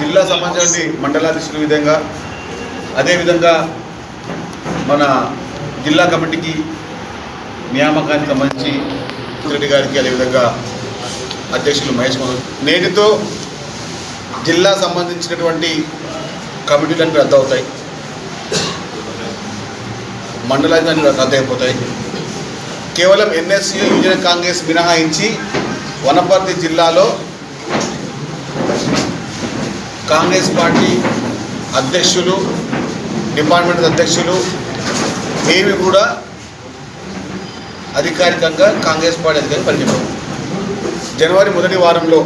జిల్లా సంబంధించిన మండలాధ్యక్షుల విధంగా అదేవిధంగా మన జిల్లా కమిటీకి నియామకానికి సంబంధించి రెడ్డి గారికి అదేవిధంగా అధ్యక్షులు మహేష్ మనోజ్ నేటితో జిల్లా సంబంధించినటువంటి కమిటీలన్నీ రద్దు అవుతాయి మండలాన్ని రద్దు అయిపోతాయి కేవలం ఎన్ఎస్యు యూనియన్ కాంగ్రెస్ మినహాయించి వనపర్తి జిల్లాలో కాంగ్రెస్ పార్టీ అధ్యక్షులు డిపార్ట్మెంట్ అధ్యక్షులు ఏమి కూడా అధికారికంగా కాంగ్రెస్ పార్టీ అధికారి పనిచేయడం జనవరి మొదటి వారంలో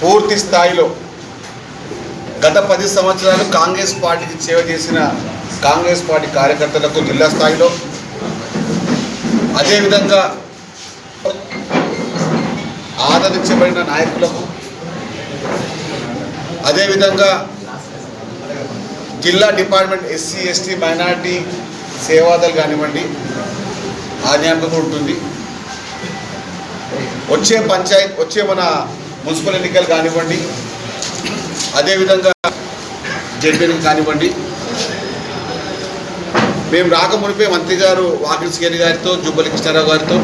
పూర్తి స్థాయిలో గత పది సంవత్సరాలు కాంగ్రెస్ పార్టీకి సేవ చేసిన కాంగ్రెస్ పార్టీ కార్యకర్తలకు జిల్లా స్థాయిలో అదేవిధంగా ఆదరించబడిన నాయకులకు అదేవిధంగా జిల్లా డిపార్ట్మెంట్ ఎస్సీ ఎస్టీ మైనార్టీ సేవాదలు కానివ్వండి ఆ జ్ఞాపకం ఉంటుంది. వచ్చే పంచాయత్ వచ్చే మన మున్సిపల్ ఎన్నికలు కానివ్వండి అదేవిధంగా జడ్పీ కానివ్వండి మేము రాకమునిపే మంత్రి గారు వాకిల్సిగేరి గారితో జుబ్బలి కృష్ణారావు గారితో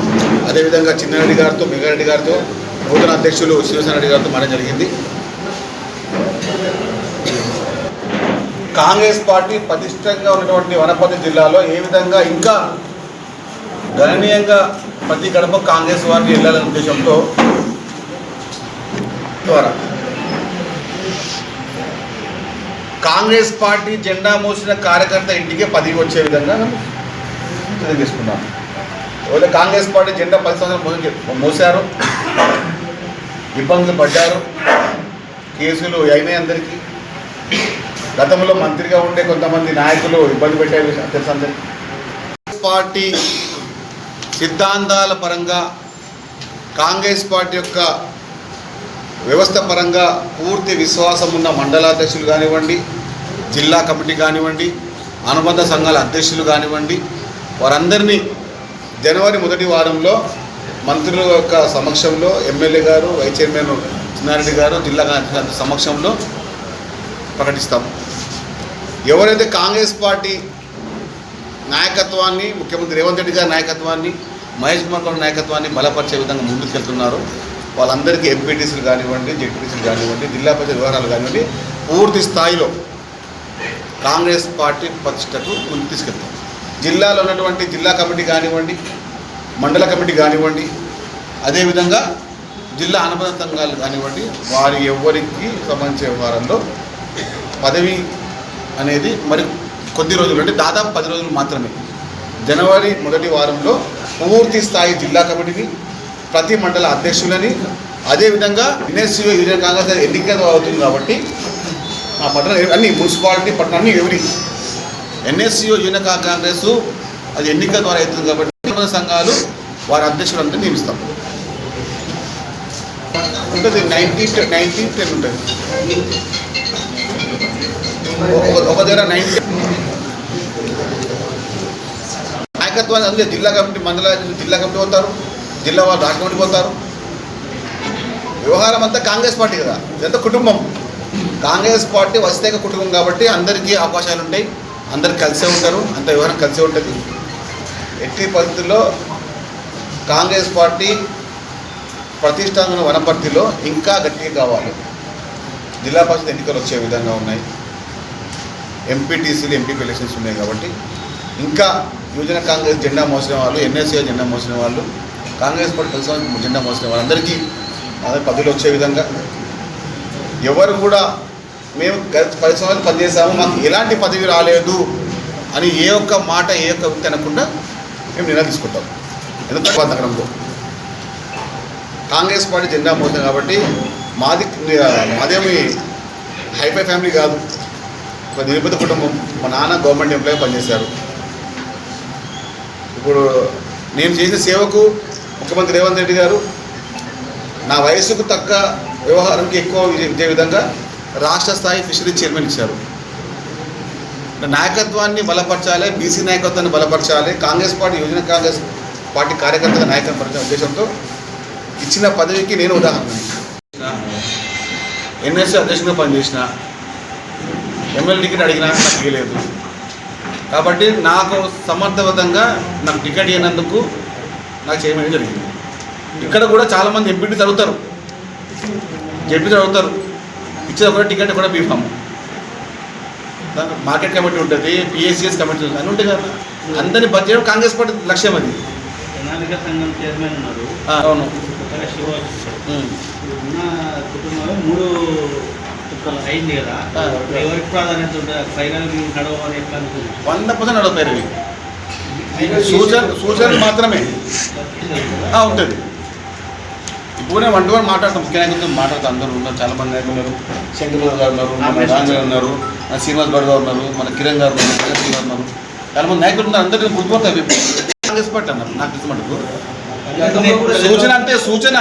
అదేవిధంగా చిన్నారెడ్డి గారితో మెగారెడ్డి గారితో నూతన అధ్యక్షులు శివసేన రెడ్డి గారితో మాట జరిగింది. కాంగ్రెస్ పార్టీ పటిష్టంగా ఉన్నటువంటి వనపర్తి జిల్లాలో ఏ విధంగా ఇంకా గణనీయంగా ప్రతి గడప కాంగ్రెస్ వారిని వెళ్ళాలనే ఉద్దేశంతో ద్వారా. కాంగ్రెస్ పార్టీ జెండా మోసిన కార్యకర్త ఇంటికి పదివి వచ్చే విధంగా తీసుకున్నాం ఒకవేళ కాంగ్రెస్ పార్టీ జెండా పది సంవత్సరాలు మోసారు ఇబ్బందులు పడ్డారు కేసులు అయినాయి అందరికీ. గతంలో మంత్రిగా ఉండే కొంతమంది నాయకులు ఇబ్బంది పెట్టారు తెలుసు పార్టీ సిద్ధాంతాల పరంగా కాంగ్రెస్ పార్టీ యొక్క వ్యవస్థ పరంగా పూర్తి విశ్వాసం ఉన్న మండలాధ్యక్షులు కానివ్వండి జిల్లా కమిటీ కానివ్వండి అనుబంధ సంఘాల అధ్యక్షులు కానివ్వండి వారందరినీ జనవరి మొదటి వారంలో మంత్రుల యొక్క సమక్షంలో ఎమ్మెల్యే గారు వైస్ చైర్మన్ చిన్నారెడ్డి గారు జిల్లా సమక్షంలో ప్రకటిస్తాం ఎవరైతే కాంగ్రెస్ పార్టీ నాయకత్వాన్ని ముఖ్యమంత్రి రేవంత్ రెడ్డి గారి నాయకత్వాన్ని మహేష్ కుమార్ గౌడ్ నాయకత్వాన్ని బలపరిచే విధంగా ముందుకెళ్తున్నారో. వాళ్ళందరికీ ఎంపీటీసీలు కానివ్వండి జెడ్పీటీసీలు కానివ్వండి జిల్లా పరిషత్ వ్యవహారాలు కానివ్వండి పూర్తి స్థాయిలో కాంగ్రెస్ పార్టీ ప్రతిష్టకు ముందుకు తీసుకెళ్తాం. జిల్లాలో ఉన్నటువంటి జిల్లా కమిటీ కానివ్వండి మండల కమిటీ కానివ్వండి అదేవిధంగా జిల్లా అనుబంధ సంఘాలు కానివ్వండి వారి ఎవరికి సంబంధించిన వ్యవహారంలో పదవి అనేది మరి కొద్ది రోజులు అంటే దాదాపు పది రోజులు మాత్రమే. జనవరి మొదటి వారంలో పూర్తి స్థాయి జిల్లా కమిటీని ప్రతి మండల అధ్యక్షులని అదేవిధంగా ఎన్ఎస్సీఓ యూనియన్ కాంగ్రెస్ ఎన్నిక అవుతుంది కాబట్టి ఆ పట్టణ అన్ని మున్సిపాలిటీ పట్టణాన్ని ఎవరి ఎన్ఎస్సీఓ యూనియన్ కాంగ్రెస్ అది ఎన్నిక ద్వారా అవుతుంది కాబట్టి సంఘాలు వారి అధ్యక్షులంతా నియమిస్తాం. ఉంటుంది నైన్టీన్ నైన్టీన్ టెన్ ఉంటుంది. ఒక- ఒక దగ్గర నైన్టీ. నాయకత్వాన్ని అందులో జిల్లా కమిటీ మండల జిల్లా కమిటీ పోతారు జిల్లా వాళ్ళు రాష్ట్ర కమిటీ పోతారు. వ్యవహారం అంతా కాంగ్రెస్ పార్టీ కదా ఇదంతా కుటుంబం. కాంగ్రెస్ పార్టీ వస్తేక కుటుంబం కాబట్టి అందరికీ అవకాశాలు ఉంటాయి అందరు కలిసే ఉంటారు అంత వ్యవహారం కలిసే ఉంటుంది. ఎట్టి పరిస్థితుల్లో కాంగ్రెస్ పార్టీ ప్రతిష్టాన వనపర్తిలో ఇంకా గట్టిగా కావాలి. జిల్లా పరిషత్ ఎన్నికలు వచ్చే విధంగా ఉన్నాయి. ఎంపీటీసీలు ఎంపీ ఎలక్షన్స్ ఉన్నాయి కాబట్టి ఇంకా యువజన కాంగ్రెస్ జెండా మోసిన వాళ్ళు ఎన్ఎస్ఏ జెండా మోసిన వాళ్ళు కాంగ్రెస్ పార్టీ కలిసి జెండా మోసిన వాళ్ళందరికీ అదే పదవులు వచ్చే విధంగా ఎవరు కూడా మేము గత పది సంవత్సరాలు పనిచేసాము మాకు ఎలాంటి పదవి రాలేదు అని ఏ ఒక్క మాట ఏ ఒక్క వ్యక్తి అనకుండా మేము నిర్ణయం తీసుకుంటాం. ఎందుకంటే నగరంలో కాంగ్రెస్ పార్టీ జెండా పోతుంది కాబట్టి మాది మాదేమి హైఫై ఫ్యామిలీ కాదు. ఒక నిరుపేద కుటుంబం. మా నాన్న గవర్నమెంట్ ఎంప్లాయీ పనిచేశారు. ఇప్పుడు నేను చేసిన సేవకు ముఖ్యమంత్రి రేవంత్ రెడ్డి గారు నా వయసుకు తగ్గ వ్యవహారంకి ఎక్కువ ఇచ్చే విధంగా రాష్ట్ర స్థాయి ఫిషరీ చైర్మన్ ఇచ్చారు. నాయకత్వాన్ని బలపరచాలి బీసీ నాయకత్వాన్ని బలపరచాలి కాంగ్రెస్ పార్టీ యువజన కాంగ్రెస్ పార్టీ కార్యకర్తగా నాయకత్వం పరిచే ఉద్దేశంతో ఇచ్చిన పదవికి నేను ఉదాహరణ. ఎన్ఎస్సీ అధ్యక్షుడిగా పనిచేసిన ఎమ్మెల్యే టికెట్ అడిగినా నాకు ఇవ్వలేదు కాబట్టి నాకు సమర్థవంతంగా నాకు టికెట్ ఇవ్వనందుకు నాకు చేయమని జరిగింది. ఇక్కడ కూడా చాలామంది ఎంపీటీ చదువుతారు జడ్పీ చదువుతారు ఇచ్చేది ఒకటే టికెట్ కూడా బీఫామ్ మార్కెట్ కమిటీ ఉంటుంది పిఎస్సిఎస్ కమిటీ ఉంటుంది అన్నీ ఉంటాయి కదా. అందరినీ బడ్జెట్ చేయడం కాంగ్రెస్ పార్టీ లక్ష్యం అది. ప్రణాళిక సంఘం చైర్మన్ ఉన్నారు. అవును. శివ కుటుంబంలో మూడు అయింది కదా. ఎవరికి ప్రాధాన్యత ఉంటుంది? పైగా మీరు నడవాలి ఎట్లా అనుకుంది వంద పర్సెంట్ నడుపుతారు ఇవి సూచన సూచనలు మాత్రమే. ఉంటుంది. ఇప్పుడు నేను వన్ టు వన్ మాట్లాడతాం ముఖ్య నాయకులతో మాట్లాడతాం అందరూ ఉన్నారు. చాలా మంది నాయకులు ఉన్నారు. శంకర్ గారు ఉన్నారు గారు. ఉన్నారు మన శ్రీనివాస్ గౌడ్ గారు ఉన్నారు మన కిరణ్ గారు ఉన్నారు జగన్ ఉన్నారు. చాలా మంది నాయకులు ఉన్నారు. అందరికీ గుర్తుపోతాయి కాంగ్రెస్ పార్టీ అన్నారు. నాకు మటుకు సూచన అంటే సూచన.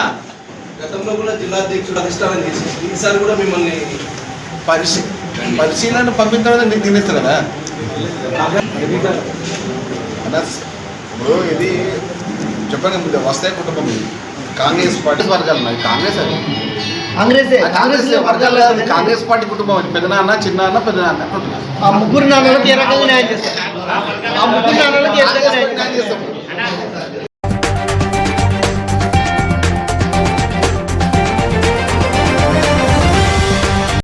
గతంలో కూడా జిల్లా అధ్యక్షుడు అధిష్టానం చేసింది ఈసారి కూడా మిమ్మల్ని పరిశీ పరిశీలన పంపిన తర్వాత నీకు తినేస్తారు కదా? ఇప్పుడు ఇది చెప్పండి ముందు వస్తాయి కుటుంబం. కాంగ్రెస్ పార్టీ వర్గాలు ఉన్నాయి. కాంగ్రెస్ అది. కాంగ్రెస్. కాంగ్రెస్ వర్గాలు కాదు, కాంగ్రెస్ పార్టీ కుటుంబం అది. పెద్ద నాన్న చిన్న అన్న పెద్ద నాన్న. ఆ ముగ్గురు నాన్నలకు ఏ రకంగా న్యాయం చేస్తారు? ఆ ముగ్గురు నాన్నలకు ఏ రకంగా న్యాయం చేస్తాం.